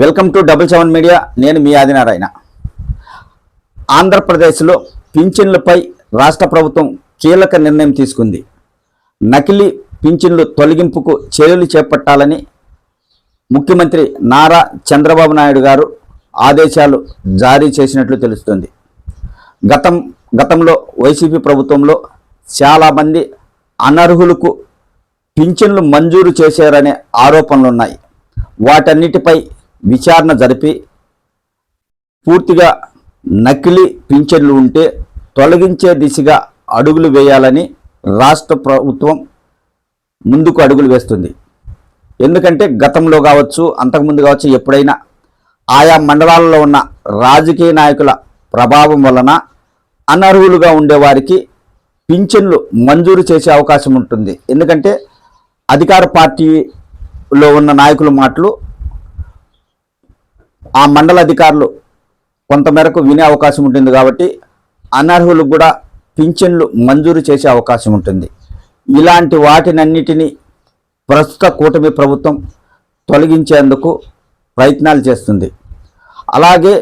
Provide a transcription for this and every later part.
Welcome to double seven media. నేను మీ ఆదినారాయణ. ఆంధ్రప్రదేశ్లో పింఛన్లపై రాష్ట్ర ప్రభుత్వం కీలక నిర్ణయం తీసుకుంది. నకిలీ పింఛన్లు తొలగింపుకు చర్యలు చేపట్టాలని ముఖ్యమంత్రి నారా చంద్రబాబు నాయుడు గారు ఆదేశాలు జారీ చేసినట్లు తెలుస్తుంది. గతం గతంలో వైసీపీ ప్రభుత్వంలో చాలామంది అనర్హులకు పింఛన్లు మంజూరు చేశారనే ఆరోపణలు ఉన్నాయి వాటన్నిటిపై విచారణ జరిపి పూర్తిగా నకిలీ పింఛన్లు ఉంటే తొలగించే దిశగా అడుగులు వేయాలని రాష్ట్ర ప్రభుత్వం ముందుకు అడుగులు వేస్తుంది. ఎందుకంటే గతంలో కావచ్చు అంతకుముందు కావచ్చు ఎప్పుడైనా ఆయా మండలాల్లో ఉన్న రాజకీయ నాయకుల ప్రభావం వలన అనర్హులుగా ఉండేవారికి పింఛన్లు మంజూరు చేసే అవకాశం ఉంటుంది. ఎందుకంటే అధికార పార్టీలో ఉన్న నాయకుల మాటలు ఆ మండల అధికారులు కొంతమేరకు వినే అవకాశం ఉంటుంది కాబట్టి అనర్హులకు కూడా పింఛన్లు మంజూరు చేసే అవకాశం ఉంటుంది. ఇలాంటి వాటినన్నిటినీ ప్రస్తుత కూటమి ప్రభుత్వం తొలగించేందుకు ప్రయత్నాలు చేస్తుంది. అలాగే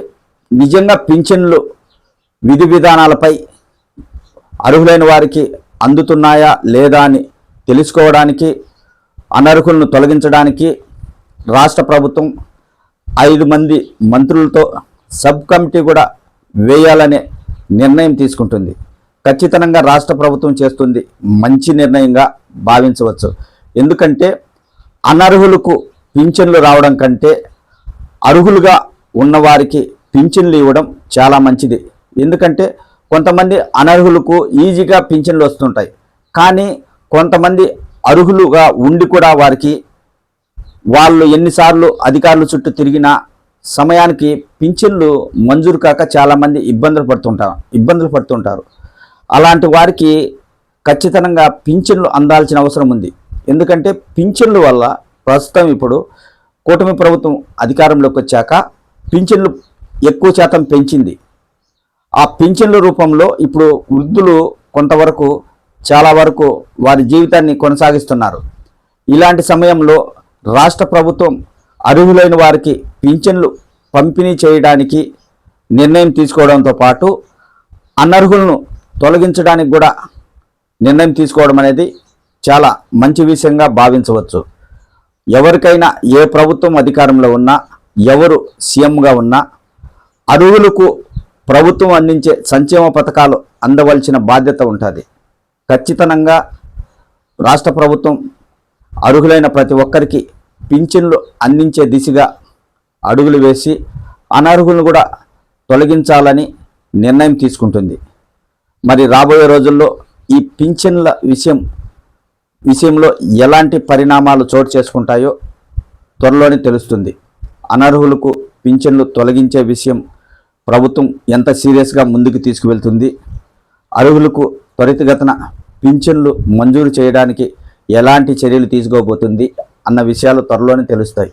నిజంగా పింఛన్లు విధి విధానాలపై అర్హులైన వారికి అందుతున్నాయా లేదా అని తెలుసుకోవడానికి అనర్హులను తొలగించడానికి రాష్ట్ర ప్రభుత్వం ఐదు మంది మంత్రులతో సబ్ కమిటీ కూడా వేయాలనే నిర్ణయం తీసుకుంటుంది. ఖచ్చితంగా రాష్ట్ర ప్రభుత్వం చేస్తుంది మంచి నిర్ణయంగా భావించవచ్చు. ఎందుకంటే అనర్హులకు పింఛన్లు రావడం కంటే అర్హులుగా ఉన్నవారికి పింఛన్లు ఇవ్వడం చాలా మంచిది. ఎందుకంటే కొంతమంది అనర్హులకు ఈజీగా పింఛన్లు వస్తుంటాయి. కానీ కొంతమంది అర్హులుగా ఉండి కూడా వారికి వాళ్ళు ఎన్నిసార్లు అధికారుల చుట్టూ తిరిగినా సమయానికి పింఛన్లు మంజూరు కాక చాలామంది ఇబ్బందులు పడుతుంటారు ఇబ్బందులు పడుతుంటారు. అలాంటి వారికి ఖచ్చితంగా పింఛన్లు అందాల్సిన అవసరం ఉంది. ఎందుకంటే పింఛన్ల వల్ల ప్రస్తుతం ఇప్పుడు కూటమి ప్రభుత్వం అధికారంలోకి వచ్చాక పింఛన్లు ఎక్కువ శాతం పెంచింది. ఆ పింఛన్ల రూపంలో ఇప్పుడు వృద్ధులు కొంతవరకు చాలా వరకు వారి జీవితాన్ని కొనసాగిస్తున్నారు. ఇలాంటి సమయంలో రాష్ట్ర ప్రభుత్వం అర్హులైన వారికి పింఛన్లు పంపిణీ చేయడానికి నిర్ణయం తీసుకోవడంతో పాటు అనర్హులను తొలగించడానికి కూడా నిర్ణయం తీసుకోవడం అనేది చాలా మంచి విషయంగా భావించవచ్చు. ఎవరికైనా ఏ ప్రభుత్వం అధికారంలో ఉన్నా ఎవరు సీఎంగా ఉన్నా అర్హులకు ప్రభుత్వం అందించే సంక్షేమ పథకాలు అందవలసిన బాధ్యత ఉంటుంది. ఖచ్చితంగా రాష్ట్ర ప్రభుత్వం అర్హులైన ప్రతి ఒక్కరికి పింఛన్లు అందించే దిశగా అడుగులు వేసి అనర్హులను కూడా తొలగించాలని నిర్ణయం తీసుకుంటుంది. మరి రాబోయే రోజుల్లో ఈ పింఛన్ల విషయం విషయంలో ఎలాంటి పరిణామాలు చోటు చేసుకుంటాయో త్వరలోనే తెలుస్తుంది. అనర్హులకు పింఛన్లు తొలగించే విషయం ప్రభుత్వం ఎంత సీరియస్గా ముందుకు తీసుకువెళ్తుంది అర్హులకు త్వరితగతన పింఛన్లు మంజూరు చేయడానికి ఎలాంటి చర్యలు తీసుకోబోతుంది అన్న విషయాలు త్వరలోనే తెలుస్తాయి.